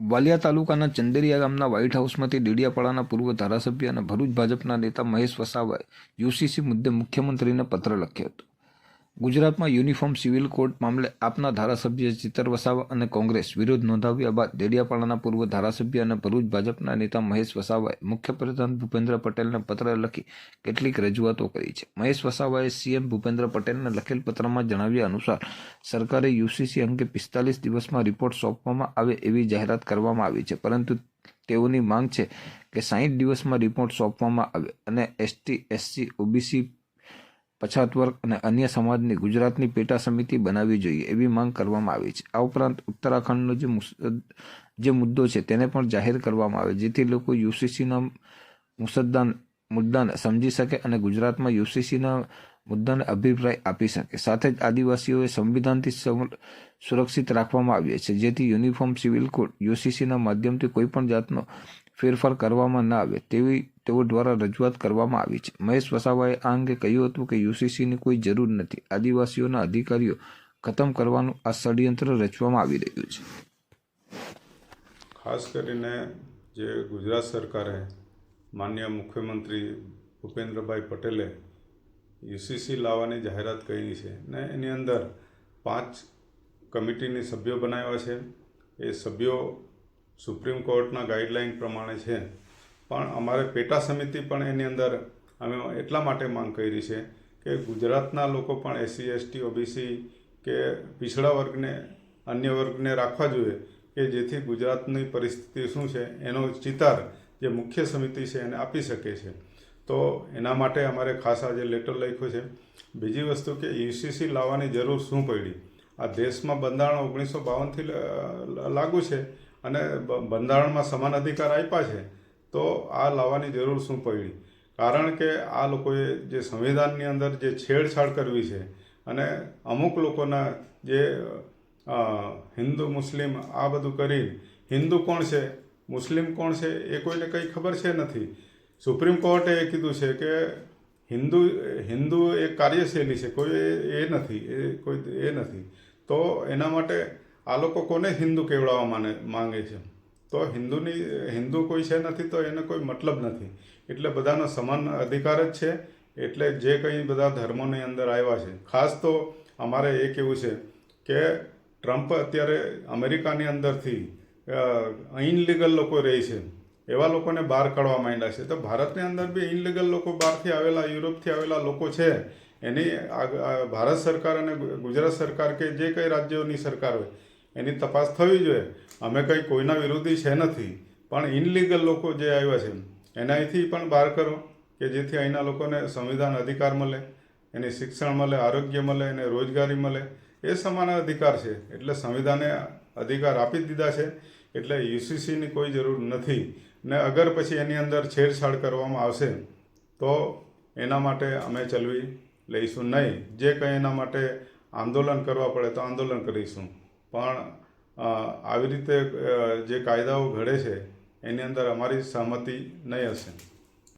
વાલિયા તાલુકાના ચંદેરિયા ગામના વ્હાઇટ હાઉસમાંથી ડેડિયાપાડાના પૂર્વ ધારાસભ્ય અને ભરૂચ ભાજપના નેતા મહેશ વસાવાએ યુસીસી મુદ્દે મુખ્યમંત્રીને પત્ર લખ્યો હતો. ગુજરાતમાં યુનિફોર્મ સિવિલ કોડ મામલે આપના ધારાસભ્ય ચિતર વસાવા અને કોંગ્રેસ વિરોધ નોંધાવ્યા બાદ ડેડિયાપાડાના પૂર્વ ધારાસભ્ય અને ભરૂચ ભાજપના નેતા મહેશ વસાવાએ મુખ્યપ્રધાન ભૂપેન્દ્ર પટેલને પત્ર લખી કેટલીક રજૂઆતો કરી છે. મહેશ વસાવાએ સીએમ ભૂપેન્દ્ર પટેલને લખેલ પત્રમાં જણાવ્યા અનુસાર, સરકારે યુસીસી અંગે પિસ્તાલીસ દિવસમાં રિપોર્ટ સોંપવામાં આવે એવી જાહેરાત કરવામાં આવી છે, પરંતુ તેઓની માંગ છે કે સાહીઠ દિવસમાં રિપોર્ટ સોંપવામાં આવે અને એસટી, એસસી, ઓબીસી પછાત વર્ગ અને અન્ય સમાજની ગુજરાતની પેટા સમિતિ બનાવવી જોઈએ એવી માંગ કરવામાં આવી છે. આ ઉપરાંત ઉત્તરાખંડનો જે જે મુદ્દો છે તેને પણ જાહેર કરવામાં આવે, જેથી લોકો યુસીસીના મુસદ્દાન મુદ્દાને સમજી શકે અને ગુજરાતમાં યુસીસીના મુદ્દાને અભિપ્રાય આપી શકે. સાથે જ આદિવાસીઓએ સંવિધાનથી સુરક્ષિત રાખવામાં આવ્યા છે જેથી યુનિફોર્મ સિવિલ કોડ યુસીસીના માધ્યમથી કોઈપણ જાતનો ફેરફાર કરવામાં ના આવે તેવી તેઓ દ્વારા રજૂઆત કરવામાં આવી છે. મહેશ વસાવાએ આ અંગે કહ્યું હતું કે યુસીસીની કોઈ જરૂર નથી. આદિવાસીઓના અધિકારીઓ ખતમ કરવાનું આ ષડયંત્ર રચવામાં આવી રહ્યું છે. ખાસ કરીને જે ગુજરાત સરકારે માન્ય મુખ્યમંત્રી ભૂપેન્દ્રભાઈ પટેલે યુસીસી લાવવાની જાહેરાત કરી છે ને એની અંદર પાંચ કમિટીની સભ્યો બનાવ્યા છે. એ સભ્યો સુપ્રીમ કોર્ટના ગાઈડલાઇન પ્રમાણે છે. પણ અમારે પેટા સમિતિ પણ એની અંદર અમે એટલા માટે માંગ કરી છે કે ગુજરાતના લોકો પણ એસસી એસટી ઓબીસી કે પિછડા વર્ગને, અન્ય વર્ગને રાખવા જોઈએ કે જેથી ગુજરાતની પરિસ્થિતિ શું છે, એનો ચિતાર જે મુખ્ય સમિતિ છે એને આપી શકે છે. તો એના માટે અમારે ખાસ આજે લેટર લખ્યો છે. બીજી વસ્તુ કે યુસીસી લાવવાની જરૂર શું પડી? આ દેશમાં બંધારણ ઓગણીસો બાવનથી લાગુ છે અને બંધારણમાં સમાન અધિકાર આપ્યા છે. તો આ લાવવાની જરૂર શું પડી? કારણ કે આ લોકોએ જે સંવિધાનની અંદર જે છેડછાડ કરવી છે અને અમુક લોકોના જે હિન્દુ, મુસ્લિમ આ બધું કરી હિન્દુ કોણ છે, મુસ્લિમ કોણ છે એ કોઈને કંઈ ખબર છે નથી. સુપ્રીમ કોર્ટે એ કીધું છે કે હિન્દુ હિન્દુ એ કાર્યશૈલી છે, કોઈ એ- નથી, એ કોઈ એ નથી. તો એના માટે આ લોકો કોને હિન્દુ કેવડાવવા માને, માંગે છે? તો હિન્દુની, હિન્દુ કોઈ છે નથી તો એને કોઈ મતલબ નથી. એટલે બધાનો સમાન અધિકાર જ છે. એટલે જે કંઈ બધા ધર્મોની અંદર આવ્યા છે. ખાસ તો અમારે એ કેવું છે કે ટ્રમ્પ અત્યારે અમેરિકાની અંદરથી ઇનલીગલ લોકો રહે છે. એવા લોકોને બહાર કાઢવા માંડ્યા છે. તો ભારતની અંદર બી ઇનલીગલ લોકો બહારથી આવેલા, યુરોપથી આવેલા લોકો છે. એની ભારત સરકાર અને ગુજરાત સરકાર કે જે કંઈ રાજ્યોની સરકાર હોય એની તપાસ થવી જોઈએ. અમે કંઈ કોઈના વિરોધી છે નથી, પણ ઇનલીગલ લોકો જે આવ્યા છે એને અહીંથી પણ બહાર કરો કે જેથી અહીંના લોકોને સંવિધાન અધિકાર મળે, એને શિક્ષણ મળે, આરોગ્ય મળે, એને રોજગારી મળે. એ સમાન અધિકાર છે, એટલે સંવિધાને અધિકાર આપી દીધા છે, એટલે યુસીસીની કોઈ જરૂર નથી. ને અગર પછી એની અંદર છેડછાડ કરવામાં આવશે, તો એના માટે અમે ચલવી લઈશું નહીં. જે કંઈ એના માટે આંદોલન કરવા પડે તો આંદોલન કરીશું. પણ આવી રીતે જે કાયદાઓ ઘડે છે એની અંદર અમારી સહમતિ નહીં હશે.